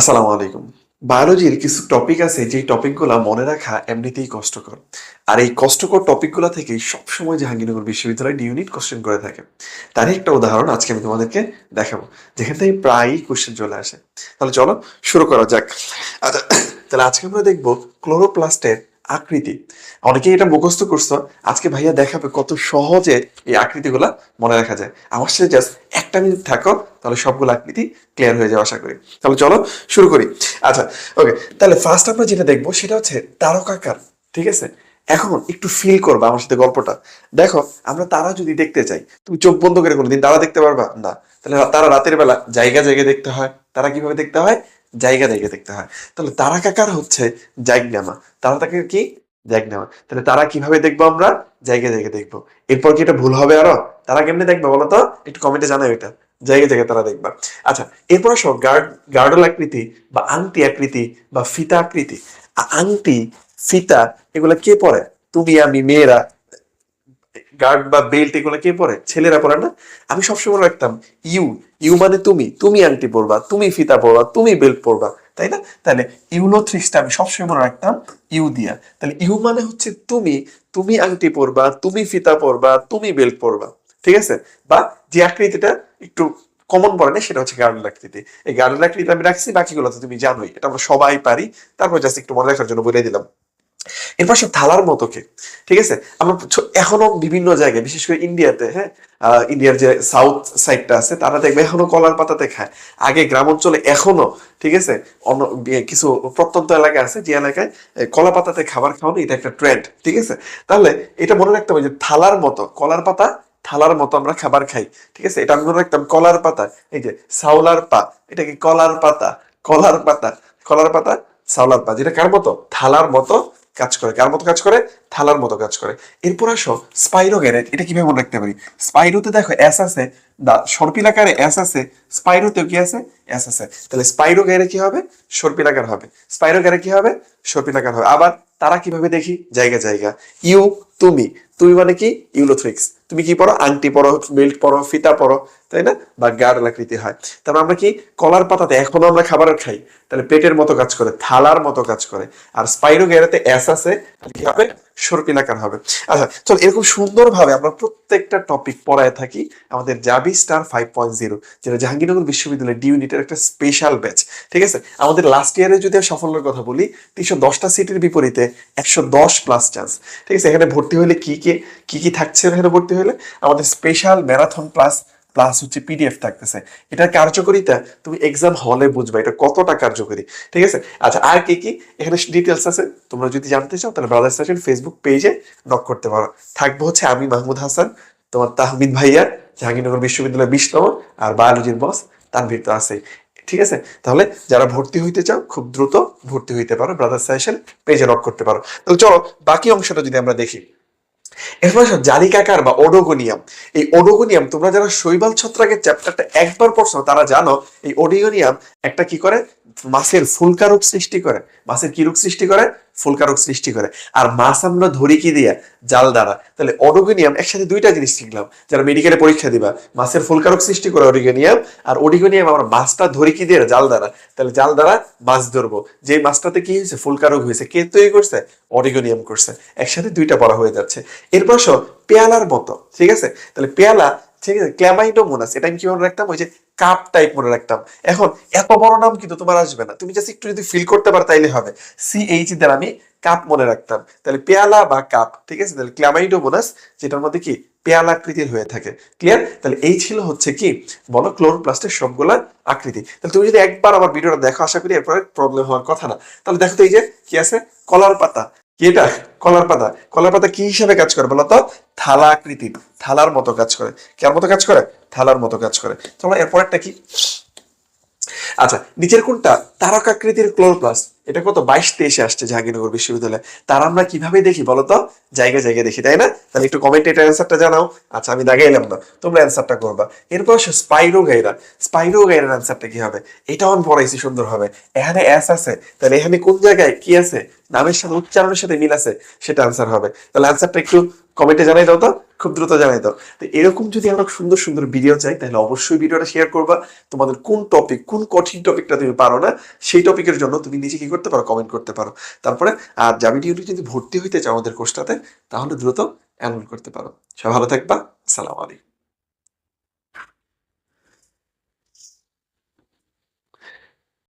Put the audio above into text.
আসসালামু আলাইকুম। বায়োলজির কিছু টপিক আছে যে টপিকগুলো মনে রাখা এমনিতেই কষ্টকর। আর এই কষ্টকর টপিকগুলো থেকেই সবসময় জাহাঙ্গীরনগর বিশ্ববিদ্যালয় ইউনিট কোশ্চেন করে থাকে। তার একটা উদাহরণ আজকে আমি তোমাদেরকে দেখাবো, যেখান থেকে প্রায়ই কোশ্চেন চলে আসে। তাহলে চলো শুরু করা যাক। আচ্ছা তাহলে আজকে আমরা দেখব ক্লোরোপ্লাস্টের আকৃতি। অনেকেই এটা মুখস্থ করছ, আজকে ভাইয়া দেখাবে কত সহজে এই আকৃতিগুলা মনে রাখা যায়। আমার সাথে জাস্ট একটা মিনিট থাকো, তাহলে সবগুলো আকৃতি ক্লিয়ার হয়ে যাওয়া আশা করি। তাহলে চলো, শুরু করি। আচ্ছা ওকে তাহলে ফার্স্ট আমরা যেটা দেখব সেটা হচ্ছে তারকাকার, ঠিক আছে? এখন একটু ফিল করবা আমার সাথে গল্পটা। দেখো, আমরা তারা যদি দেখতে চাই, তুমি চোখ বন্ধ করে কোনোদিন তারা দেখতে পারবা? না। তাহলে তারা রাতের বেলা জায়গা জায়গায় দেখতে হয়। তারা কীভাবে দেখতে হয়? জায়গা জায়গায় দেখতে হয়। তাহলে তারা কাকার হচ্ছে জায়গনামা তারা তাকে কি? জায়গনামা তাহলে তারা কীভাবে দেখব আমরা? জায়গা জায়গায় দেখব। এরপর কি এটা ভুল হবে আরও? তারা কেমনি দেখবে বলো তো? একটু কমেন্টে জানাও এটা। জায়গায় জায়গায় তারা দেখবা। আচ্ছা এরপর আসো গার্ড, গার্ডল আকৃতি বা আংটি আকৃতি বা ফিতা আকৃতি। আংটি, ফিতা, এগুলা কে পরে? তুমি, আমি, মেয়েরা গার্ড বা বেল্ট এগুলো কে পরে? ছেলেরা পরে না? আমি সবসময় রাখতাম, ইউ ইউ মানে তুমি তুমি আংটি পরবা, তুমি ফিতা পরবা, তুমি বেল্ট পরবা তাই না? তাহলে ইউলো থ্রিক্সটা আমি সবসময় মনে রাখতাম, ইউ দিয়া। তাহলে ইউ মানে হচ্ছে তুমি তুমি আংটি পরবা, তুমি ফিতা পরবা, তুমি বেল্ট পরবা, ঠিক আছে? বা যে আকৃতিটা একটু কমন পড়ে না, সেটা হচ্ছে গার্ডেন আকৃতি। এই গার্ডেন আকৃতি আমি রাখছি, বাকিগুলো তো তুমি জানোই, এটা আমরা সবাই পারি। তারপর জাস্ট একটু মনে রাখার জন্য বলে দিলাম। এরপর সব থালার মতোকে ঠিক আছে? আমরা এখনও বিভিন্ন জায়গায়, বিশেষ করে ইন্ডিয়াতে হ্যাঁ? ইন্ডিয়ার যে সাউথ সাইডটা আছে, তারা দেখবে এখনও কলার পাতাতে খায়। আগে গ্রাম অঞ্চলে এখনও, ঠিক আছে? অন্য কিছু প্রত্যন্ত এলাকা আছে যে এলাকায় কলা পাতাতে খাবার খাওয়ানো এটা একটা ট্রেন্ড ঠিক আছে? তাহলে এটা মনে রাখতে হবে যে থালার মতো, কলার পাতা, থালার মতো আমরা খাবার খাই, ঠিক আছে? এটা আমি মনে রাখতাম কলার পাতা, এই যে সাউলার পা, এটা কি কলার পাতা? কলার পাতা কলার পাতা সাউলার পা, যেটা কার মতো? থালার মতো কাজ করে, কার মতো কাজ করে? থালার মতো কাজ করে। এরপর আসো, স্পাইরো গ্যারেট এটা কীভাবে মনে রাখতে পারি? স্পাইরোতে দেখো এস আছে সর্পিলাকারে এস আছে, স্পাইরোতেও কি আছে? এস আছে। তাহলে স্পাইরো গ্যারে কি হবে? সর্পিলাকার হবে। স্পাইরো গ্যারে কি হবে? সর্পিলাকার হবে। আবার তারা কীভাবে দেখি? জায়গা জায়গা। ইউ, তুমি। তুমি মানে কি? ইউলোথ্রিক্স। তুমি কি পড়ো? আংটি পড়ো, বেল্ট পড়ো, ফিতা পড়ো, তাই না? বা গাঢ় আকৃতি হয়। তারপর আমরা কি? কলার পাতাতে এখনও আমরা খাবার খাই। তাহলে পেটের মতো কাজ করে, থালার মতো কাজ করে। আর স্পাইরো গ্যারেতে এস আছে কি হবে? সর্পিলাকার হবে? আচ্ছা চল এরকম সুন্দরভাবে আমরা প্রত্যেকটা টপিক পড়ায় থাকি আমাদের Jabi star five point zero যেটা জাহাঙ্গীরনগর বিশ্ববিদ্যালয় ডি ইউনিটের একটা স্পেশাল ব্যাচ ঠিক আছে? আমাদের লাস্ট ইয়ারে যদি সাফল্যের কথা বলি, তিনশো দশটা সিটের বিপরীতে একশো দশ প্লাস চান্স ঠিক আছে? এখানে ভর্তি হলে কি কি কি কি থাকছে এখানে ভর্তি হলে আমাদের স্পেশাল ম্যারাথন প্লাস প্লাস হচ্ছে পিডিএফ থাকতেছে। এটার কার্যকরিতা তুমি এক্সাম হলে বুঝবা এটা কতটা কার্যকরী। ঠিক আছে? আচ্ছা আর কি কি? এখানে ডিটেলস আছে। তোমরা যদি জানতে চাও, তাহলে ব্রাদার সেশন ফেসবুক পেজে নক করতে পারো। থাকব হচ্ছে আমি মাহমুদ হাসান, তোমার তাহমিদ ভাইয়া, জাহাঙ্গীরনগর বিশ্ববিদ্যালয় বিশতম আর বায়োলজির বস তানভীর তো আছেই। ঠিক আছে? তাহলে যারা ভর্তি হইতে চাও, খুব দ্রুত ভর্তি হইতে পারো ব্রাদার সেশন পেজে নক করতে পারো। তাহলে চলো, বাকি অংশটা যদি আমরা দেখি। এরপর আসো জালিকাকার বা ওডোগোনিয়াম এই ওডোগোনিয়াম তোমরা যারা শৈবাল ছত্রাকের চ্যাপ্টারটা একবার পড়ছো, তারা জানো, এই ওডিগোনিয়াম একটা কি করে? মাছের ফুলকারক সৃষ্টি করে। মাছের কি রোগ সৃষ্টি করে? ফুলকারক সৃষ্টি করে। আর মাছ আমরা ধরি কি দিয়া? জাল দ্বারা। তাহলে ওডোগোনিয়াম একসাথে দুইটা জিনিস শিখলাম। যারা মেডিকেলে পরীক্ষা দিবা, মাছের ফুলকারক সৃষ্টি করে ওডিগোনিয়াম আর ওডিগোনিয়াম আমরা মাছটা ধরি কি দিয়ে? জাল দ্বারা। তাহলে জাল দ্বারা মাছ ধরবো। যে মাছটাতে কি হয়েছে? ফুলকারক হয়েছে। কে তৈরি করছে? অরিগোনিয়াম করছে। একসাথে দুইটা পড়া হয়ে যাচ্ছে। এরপর পেয়ালার মতো, ঠিক আছে? তাহলে পেয়ালা ঠিক আছে ক্ল্যামাইডোমোনাস এটা আমি কি মনে রাখতাম? ওই যে কাপ টাইপ মনে রাখতাম। এখন এত বড় নাম কিন্তু তোমার আসবে না। তুমি জাস্ট একটু যদি ফিল করতে পারো তাইলে হবে। সি এইচ দ্বারা আমি কাপ মনে রাখতাম। তাহলে পেয়ালা বা কাপ, ঠিক আছে? তাহলে ক্ল্যামাইডোমোনাস যেটার মধ্যে কি? পেয়ালা আকৃতির হয়ে থাকে। ক্লিয়ার তাহলে এই ছিল হচ্ছে কি? বলো ক্লোরোপ্লাস্টের সবগুলা আকৃতি। তাহলে তুমি যদি একবার আমার ভিডিওটা দেখো, আশা করি এরপরে প্রবলেম হওয়ার কথা না। তাহলে দেখো তো এই যে কি আছে? কলার পাতা। কি এটা? কলার পাতা। কলার পাতা কি হিসাবে কাজ করে বলো তো? থালা আকৃতির। থালার মতো কাজ করে। কার মতো কাজ করে? থালার মতো কাজ করে। তোমরা এরপরেরটা কি? আচ্ছা নিচের কোনটা? তারকাকৃতির ক্লোরোপ্লাস্ট এটা কত? বাইশ তেইশে আসছে জাহাঙ্গীরনগর বিশ্ববিদ্যালয়। তার আমরা কীভাবে দেখি বলো তো? জায়গায় জায়গায় দেখি, তাই না? তাহলে একটু কমেন্টে এটা অ্যান্সারটা জানাও। আচ্ছা আমি দাগাইলাম না। তোমরা অ্যান্সারটা করবা। এরপর আসো স্পাইরো গাইরা। স্পাইরো গাইরার অ্যান্সারটা কি হবে? এটাও আমি পড়াইছি, সুন্দর হবে এখানে অ্যাস আছে। তাহলে এখানে কোন জায়গায় কি আছে? নামের সাথে, উচ্চারণের সাথে মিল আছে? সেটা অ্যান্সার হবে। তাহলে অ্যান্সারটা একটু কমেন্টে জানাই দাও তো। খুব দ্রুত জানাই দাও। তো এরকম যদি আমরা সুন্দর সুন্দর ভিডিও চাই, তাহলে অবশ্যই ভিডিওটা শেয়ার করবা। তোমাদের কোন টপিক কোন কঠিন টপিকটা তুমি পারো না, সেই টপিকের জন্য তুমি নিজে কি করতে পারো কমেন্ট করতে পারো। তারপরে, আর জামিন ইউনিট যদি ভর্তি হইতে চাও আমাদের কোর্সটাতে তাহলে দ্রুত অ্যানরোল করতে পারো। সবাই ভালো থাকবা। সালাম আলাইকুম।